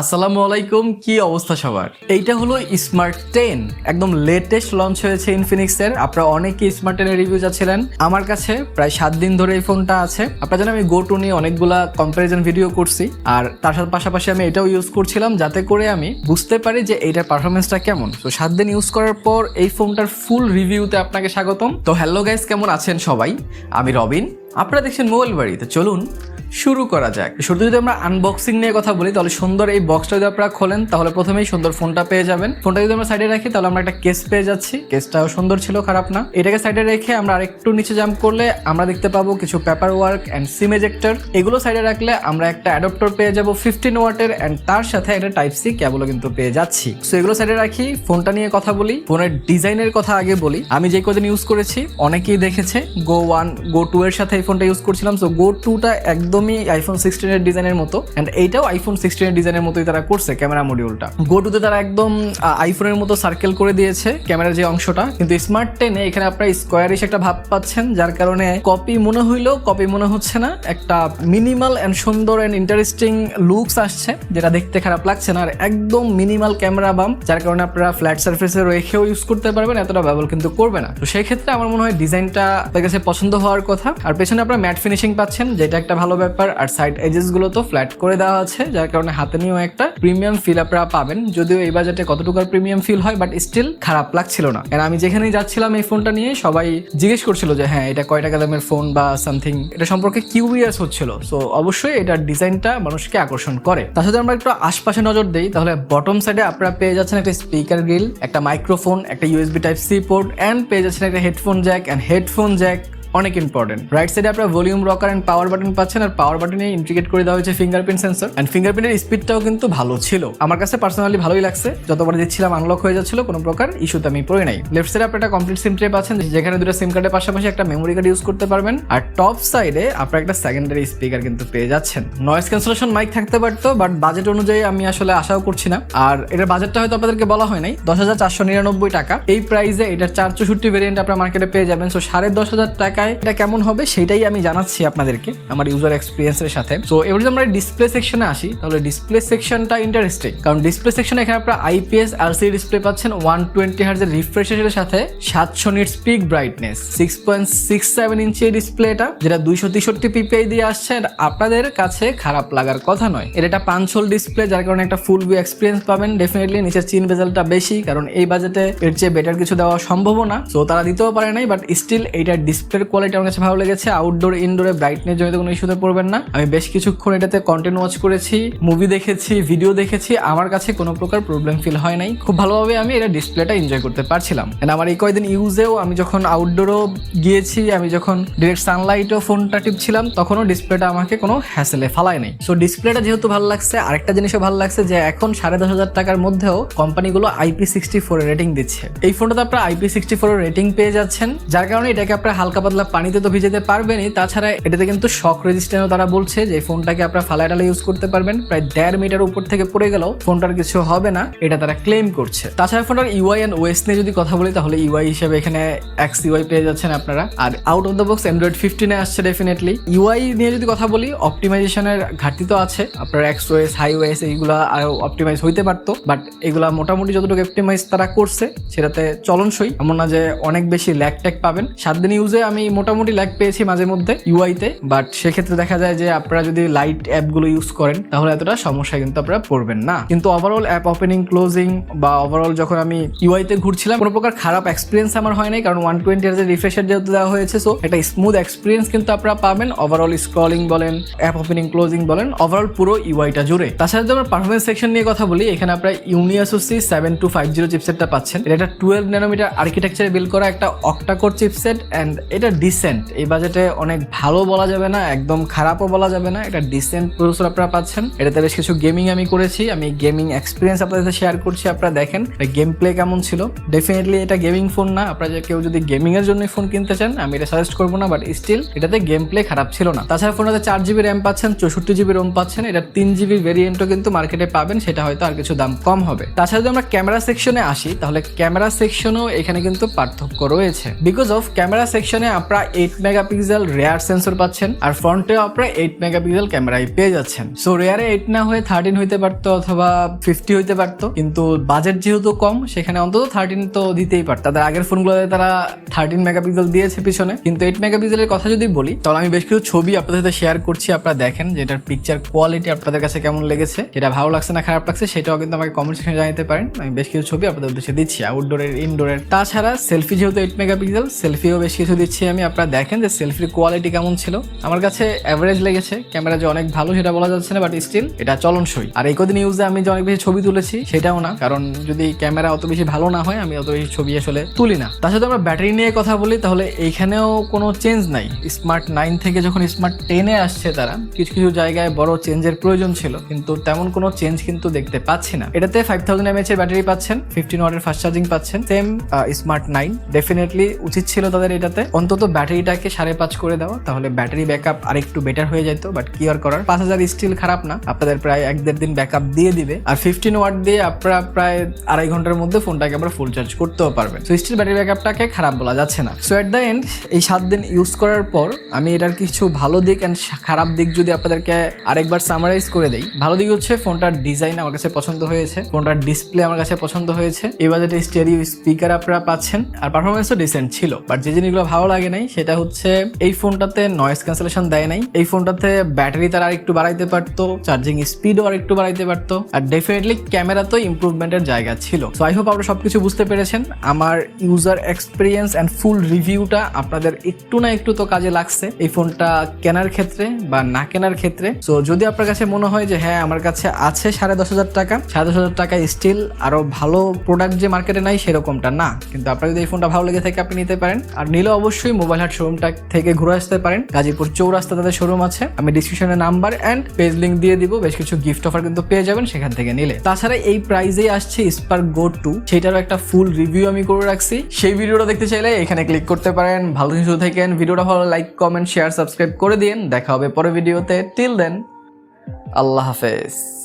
আসসালামু আলাইকুম, কি অবস্থা সবার? এইটা হলো স্মার্ট টেন একদম লেটেস্ট লঞ্চ হয়েছে ইনফিনিক্সের আপনারা অনেকেই স্মার্ট টেনের রিভিউ যাচ্ছিলেন। আমার কাছে প্রায় সাত দিন ধরে এই ফোনটা আছে। আপনারা জানেন আমি গো টু নিয়ে অনেকগুলা কম্পারিজন ভিডিও করছি। আর তার সাথে পাশাপাশি আমি এটাও ইউজ করছিলাম যাতে করে আমি বুঝতে পারি যে এইটার পারফরমেন্সটা কেমন। তো সাত দিন ইউজ করার পর এই ফোনটার ফুল রিভিউতে আপনাকে স্বাগতম। তো হ্যালো গাইস কেমন আছেন সবাই? আমি রবিন। আপনারা দেখছেন মোবাইল বাড়ি তো চলুন শুরু করা যাক। শুরুতে যদি আমরা আনবক্সিং নিয়ে কথা বলি, তাহলে সুন্দর এই বক্সটা যদি আপনারা খোলেন, তাহলে প্রথমেই সুন্দর ফোনটা পেয়ে যাবেন। ফোনটা যদি আমরা সাইডে রাখি, তাহলে আমরা একটা কেস পেয়ে যাচ্ছি। কেসটাও সুন্দর ছিল, খারাপ না। এটাকে সাইডে রেখে আমরা আরেকটু নিচে জাম্প করলে আমরা দেখতে পাবো কিছু paper work and SIM ejector এগুলো সাইডে রাখলে আমরা একটা অ্যাডাপ্টার পেয়ে যাব ফিফটিন ওয়াটের অ্যান্ড তার সাথে একটা টাইপ সি কেবলও কিন্তু পেয়ে যাচ্ছি। সো এগুলো সাইডে রাখি। ফোনটা নিয়ে কথা বলি। ফোনের ডিজাইনের কথা আগে বলি। আমি যে কদিন ইউজ করেছি, অনেকেই দেখেছে গো ওয়ান গো টু এর সাথে এই ফোনটা ইউজ করছিলাম। সো গো টুটা একদমই আইফোন সিক্সটিনের ডিজাইনের মতো অ্যান্ড এইটাও আইফোন সিক্সটিনের ডিজাইনের মতোই তারা করছে ক্যামেরা মডিউলটা গো টুতে তারা একদম আইফোনের মতো সার্কেল করে দিয়েছে ক্যামেরার যে অংশটা, কিন্তু স্মার্ট টেনে এখানে আপনারা স্কোয়ারিশ একটা ভাব পাচ্ছেন, যার কারণে কপি মনে হইলেও কপি মনে হচ্ছে না, একটা মিনিমাল অ্যান্ড সুন্দর অ্যান্ড ইন্টারেস্টিং লুকস আসছে, যেটা দেখতে খারাপ লাগছে না, আর একদম মিনিমাল ক্যামেরা বাম যার কারণে আপনারা ফ্ল্যাট সার্ফেসে রেখেও ইউজ করতে পারবেন, এতটা ব্যবহার কিন্তু করবে না। তো সেই ক্ষেত্রে আমার মনে হয় ডিজাইনটা আপনার কাছে পছন্দ হওয়ার কথা, আর পেছনে আপনারা ম্যাট ফিনিশিং পাচ্ছেন, যেটা একটা ভালো ব্যাপার আর সাইড এজেসগুলো তো ফ্ল্যাট করে দেওয়া আছে, যার কারণে হাতে নিয়েও একটা প্রিমিয়াম ফিল আপনারা পাবেন। যদিও এই বাজেটে কতটুকু প্রিমিয়াম ফিল হয় বাট স্টিল খারাপ লাগছিল না। আর আমি যেখানেই যাচ্ছিলাম এই ফোনটা নিয়ে, সবাই জিজ্ঞেস করছিল যে হ্যাঁ এটা কয় টাকা দামের ফোন বা সামথিং এটা সম্পর্কে কিউরিয়াস হচ্ছিল। সো অবশ্যই এটার ডিজাইনটা মানুষকে আকর্ষণ করে। তার সাথে আমরা একটু আশপাশে নজর দিই, তাহলে বটম সাইডে আপনারা পেয়ে যাচ্ছেন একটা স্পিকার গ্রিল একটা মাইক্রোফোন একটা USB type C port and পেয়ে যাচ্ছেন একটা headphone jack and headphone jack অনেক ইম্পর্টেন্ট রাইট সাইডে আপনার volume rocker and power button পাচ্ছেন আর পাওয়ার বাটনে ইন্টিগ্রেট করে দেওয়া হয়েছে ফিঙ্গারপ্রিন্ট সেন্সর এন্ড ফিঙ্গারপ্রিন্টের স্পিডটাও কিন্তু ভালো ছিল। আমার কাছে পার্সোনালি ভালোই লাগছে। যতবার দিচ্ছিলাম আনলক হয়ে যাচ্ছিল, কোনো প্রকার ইস্যুতে আমি পড়ে নাই। লেফট সাইডে আপনার একটা কমপ্লিট সিম ট্রে পাচ্ছেন, যেখানে দুটো সিম কার্ডের পাশাপাশি একটা মেমোরি কার্ড ইউজ করতে পারবেন। আর টপ সাইডে আপনারা একটা সেকেন্ডারি স্পিকার কিন্তু পেয়ে যাচ্ছেন। নয়েজ ক্যান্সেলেশন মাইক থাকতে পারতো বাট বাজেট অনুযায়ী আমি আসলে আশাও করছি না। আর এটার বাজেটটা হয়তো আপনাদেরকে বলা হয় নাই। দশ হাজার চারশো নিরানব্বই টাকা। এই প্রাইসে এটার চার চৌষট্টি ভেরিয়েন্ট আপনার মার্কেটে পেয়ে যাবেন। সো সাড়ে দশ হাজার টাকায় এটা কেমন হবে সেটাই আমি জানাচ্ছি আপনাদেরকে, আমার ইউজার এক্সপিরিয়েন্সের সাথে। সো এবার যদি আমরা ডিসপ্লে সেকশনে আসি, তাহলে ডিসপ্লে সেকশনটা ইন্টারেস্টিং কারণ ডিসপ্লে সেকশনে এখানে আপনারা আইপিএস আরসি ডিসপ্লে পাচ্ছেন ওয়ান টোয়েন্টি হার্জের রিফ্রেশের সাথে সাতশো nit peak brightness six point six seven inch ডিসপ্লেটা যেটা দুইশো তেষট্টি পিপিআই দিয়ে আসছে আপনাদের কাছে খারাপ লাগার কথা নয়। এটা একটা পাঁচ হোল ডিসপ্লে যার কারণে একটা ফুল ভিউ এক্সপিরিয়েন্স পাবেন। ডেফিনেটলি নিচের চিন বেজালটা বেশি, কারণ এই বাজেটে এর চেয়ে বেটার কিছু দেওয়া সম্ভব না। সো তারা দিতেও পারে নাই বাট স্টিল এইটার ডিসপ্লের কোয়ালিটি আমার কাছে ভালো লেগেছে। আউটডোর ইনডোরে ব্রাইটনেস জন্য কোনো ইস্যুতে পড়বেন না। আমি বেশ কিছুক্ষণ এটাতে কন্টেন্ট ওয়াচ করেছি মুভি দেখেছি ভিডিও দেখেছি। আমার কাছে কোনো প্রকার প্রবলেম ফিল হয় নাই। খুব ভালোভাবে আমি এটা ডিসপ্লেটা এনজয় করতে পারছিলাম। And আমার এই কয়েকদিন ইউজেও আমি যখন আউটডোরও গিয়েছি, আমি যখন ডিরেক্ট সানলাইটও ফোনটা টিপছিলাম, তখনও ডিসপ্লেটা আমাকে কোনো হ্যাসেলে ফালায় নাই। সো ডিসপ্লেটা যেহেতু ভালো লাগছে, আরেকটা জিনিসও ভালো লাগছে যে এখন সাড়ে দশ হাজার টাকার মধ্যেও কোম্পানিগুলো আইপি সিক্সটি ফোর রেটিং দিচ্ছে। এই ফোনটাতে আপনারা আইপি সিক্সটি ফোর রেটিং পেয়ে যাচ্ছেন, যার কারণে এটাকে আপনারা হালকা পাতলা পানিতে তো ভিজাতে পারবেনই। তাছাড়া এটাতে কিন্তু শক রেজিস্ট্যান্টও তারা বলছে যে, ফোনটাকে আপনারা ফালায় টালে ইউজ করতে পারবেন। প্রায় দেড় মিটার উপর থেকে পড়ে গেলেও ফোনটার কিছু হবে না, এটা তারা ক্লেম করছে। তাছাড়া ফোনটার ইউআই এন্ড ওএস নিয়ে যদি কথা বলি, তাহলে ইউআই হিসেবে এখানে এক্স ইউআই পেয়ে যাচ্ছেন আপনারা। আর out of the box android ফিফটিনে আসছে ডেফিনেটলি ইউআই নিয়ে যদি কথা বলি অপটিমাইজেশনের ঘাটতি তো আছে। আপনার এক্স ওয়েস হাই ওএস এইগুলা আরও অপটিমাইজ হইতে পারতো। বাট এগুলা মোটামুটি যতটুকু অপটিমাইজ তারা করছে, সেটাতে চলনসই। এমন না যে অনেক বেশি ল্যাক ট্যাক পাবেন। সাত দিন ইউজে আমি মোটামুটি ল্যাক পেয়েছি মাঝে মধ্যে ইউআইতে বাট সেক্ষেত্রে দেখা যায় যে আপনারা যদি লাইট অ্যাপগুলো ইউজ করেন, তাহলে এতটা সমস্যা কিন্তু আপনারা পড়বেন না। কিন্তু ওভারঅল অ্যাপ ওপেনিং ক্লোজিং বা ওভারঅল যখন আমি ইউআইতে ঘুরছিলাম, কোনো প্রকার খারাপ এক্সপিরিয়েন্স আমার হয় নাই, কারণ ওয়ান টোয়েন্টি হাজার রিফ্রেশার যেহেতু দেওয়া হয়েছে সো একটা স্মুথ এক্সপিরিয়েন্স কিন্তু আপনারা পাবেন। ওভারঅল স্ক্রলিং বলেন অ্যাপ ওপেনিং ক্লোজিং বলেন ওভারঅল পুরো ইউআইটা জুড়ে। তাছাড়া যদি আমরা পারফরমেন্স সেকশন নিয়ে কথা বলি, এখানে আপনারা Unisoc seven two five zero চিপসেটটা পাচ্ছেন। এটা টুয়েলভ ন্যানোমিটার আর্কিটেকচারে বিল করা একটা অক্টাকোর চিপসেট অ্যান্ড এটা ডিসেন্ট এই বাজেটে অনেক ভালো বলা যাবে না, একদম খারাপও বলা যাবে না। এটা ডিসেন্ট প্রসেসর আপনারা পাচ্ছেন। এটাতে বেশ কিছু গেমিং আমি করেছি। আমি গেমিং এক্সপিরিয়েন্স আপনাদের সাথে শেয়ার করছি, আপনারা দেখেন গেম প্লে কেমন ছিল। ডেফিনেটলি এটা গেমিং ফোন না। আপনারা কেউ যদি গেমিং এর জন্য ফোন কিনতে চান, আমি এটা সাজেস্ট করব না বাট স্টিল এটাতে গেম প্লে খারাপ ছিল না। তাছাড়া ফোনটাতে চার জিবি র্যাম পাচ্ছেন, চৌষট্টি জিবি রোম পাচ্ছেন। এটা তিন জিবি ভেরিয়েন্টও কিন্তু মার্কেটে পাবেন, সেটা হয়তো আর কিছু দাম কম হবে। তাছাড়া যদি আমরা ক্যামেরা সেকশনে আসি, তাহলে ক্যামেরা সেকশনও এখানে কিন্তু পার্থক্য রয়েছে। বিকজ অফ ক্যামেরা সেকশনে আপনারা এইট মেগাপিক্সেল রেয়ার সেন্সর পাচ্ছেন আর ফ্রন্টেও আপনারা এইট মেগাপিক্সেল ক্যামেরায় পেয়ে যাচ্ছেন। সো রেয়ারে এইট না হয়ে থার্টিন হইতে পারতো অথবা ফিফটি হইতে পারতো, কিন্তু বাজেট যেহেতু কম, সেখানে অন্তত থার্টিন তো দিতেই পারত। তাদের আগের ফোনগুলোতে তারা থার্টিন মেগাপিক্সেল দিয়েছে পিছনে, কিন্তু এইট মেগাপিক্সেলের কথা যদি বলি, তাহলে আমি বেশ কিছু ছবি আপনাদের সাথে শেয়ার করছি, আপনারা দেখেন যে এটার পিকচার কোয়ালিটি আপনাদের কাছে কেমন লেগেছে এটা ভালো লাগছে না খারাপ লাগছে, সেটাও কিন্তু আমাকে কমেন্ট সেকশনে জানাতে পারেন। আমি বেশ কিছু ছবি আপনাদের উদ্দেশ্যে দিচ্ছি আউটডোরের ইনডোরের তাছাড়া সেলফি যেহেতু এইট মেগাপিক্সেল সেলফিও বেশ কিছু দিচ্ছি আমি আপনারা দেখেন যে সেলফির কোয়ালিটি কেমন ছিল। আমার কাছে অ্যাভারেজ লেগেছে ক্যামেরা যে অনেক ভালো সেটা বলা যাচ্ছে না বাট স্টিল এটা চলনসই। আর এই কদিন ইউজে আমি যে অনেক বেশি ছবি তুলেছি, সেটাও না, কারণ যদি ক্যামেরা অত বেশি ভালো না হয়, আমি অত বেশি ছবি আসলে তুলি না। তার সাথে আমরা ব্যাটারি নিয়ে কথা বলি, তাহলে এইখানেও কোনো চেঞ্জ নাই। স্মার্ট নাইন থেকে যখন স্মার্ট টেনে আসছে তারা, কিছু কিছু জায়গায় বড় চেঞ্জের প্রয়োজন ছিল, কিন্তু তেমন কোনো চেঞ্জ কিন্তু দেখতে পাচ্ছি না। এটাতে ফাইভ থাউজেন্ড এমএচ এর ব্যাটারি পাচ্ছেন ফিফটিন ওয়াটের ফাস্ট চার্জিং পাচ্ছেন সেম স্মার্ট নাইন ডেফিনেটলি উচিত ছিল তাদের এটাতে। অন্তত ব্যাটারিটাকে সাড়ে পাঁচ করে দেওয়া তাহলে ব্যাটারি ব্যাকআপ আরেকটু বেটার হয়ে যেত বাট কি আর করার পাঁচ হাজার স্টিল খারাপ না। আপনাদের প্রায় এক দেড় দিন ব্যাকআপ দিয়ে দিবে। আর ফিফটিন ওয়াট দিয়ে আপনারা প্রায় আড়াই ঘণ্টার মধ্যে ফোনটাকে আমরা ফুল চার্জ করতেও পারবেন। সো স্টিল ব্যাটারি ব্যাকআপটাকে খারাপ বলা যাচ্ছে না। সো এট দ্য এন্ড এই সাত দিন ইউজ করার পর আমি এটার কিছু ভালো দিক অ্যান্ড খারাপ দিক যদি আপনাদেরকে আরেকবার সামারাইজ করে দেই, ভালো দিক হচ্ছে ফোনটার ডিজাইন আমার কাছে পছন্দ হয়েছে ফোনটার ডিসপ্লে আমার কাছে পছন্দ হয়েছে। এই বাজেটে স্টেরিও স্পিকার আপনারা পাচ্ছেন, আর পারফরমেন্সও ডিসেন্ট ছিল বাট যে জিনিসগুলো ভালো লাগে নাই, সেটা হচ্ছে এই ফোনটাতে নয়েজ ক্যান্সেলেশন দেয় নাই। এই ফোনটাতে ব্যাটারি তারা আরেকটু বাড়াইতে পারতো চার্জিং স্পিডও আরেকটু বাড়াইতে পারতো, আর ডেফিনেটলি ক্যামেরাতেও ইম্প্রুভমেন্টের জায়গা ছিল। সো আই হোপ আপনারা সবকিছু বুঝতে পেরেছেন। আমার ইউজার এক্সপিরিয়েন্স অ্যান্ড ফুল রিভিউটা আপনাদের একটু না একটু তো কাজে লাগছে। এই ফোনটা কেনার ক্ষেত্রে বা না কেনার ক্ষেত্রে। সো যদি আপনার কাছে মনে হয় যে হ্যাঁ আমার কাছে আছে সাড়ে দশ হাজার টাকা, সাড়ে দশ হাজার টাকা স্টিল আরও ভালো প্রোডাক্ট যে মার্কেটে নাই, সেরকমটা না। কিন্তু আপনার যদি এই ফোনটা ভালো লেগে থাকে, আপনি নিতে পারেন। আর নিলে অবশ্যই মোবাইল হাট শোরুমটা থেকে ঘুরে আসতে পারেন। গাজীপুর চৌরাস্তা তাদের শোরুম আছে। আমি ডিসক্রিপশনে নাম্বার অ্যান্ড পেজ লিঙ্ক দিয়ে দিব। বেশ কিছু গিফট অফার কিন্তু পেয়ে যাবেন সেখান থেকে নিলে। তাছাড়া এই প্রাইজেই আসছে স্পার্ক গো টু সেটারও একটা ফুল রিভিউ আমি করে রাখছি। সেই ভিডিওটা দেখতে চাইলে এখানে ক্লিক করতে পারেন। ভালো কিছু থাকেন ভিডিওটা ভালো লাইক কমেন্ট শেয়ার সাবস্ক্রাইব করে দিন। দেখা হবে পরের ভিডিওতে। টিল দেন আল্লাহ হাফেজ।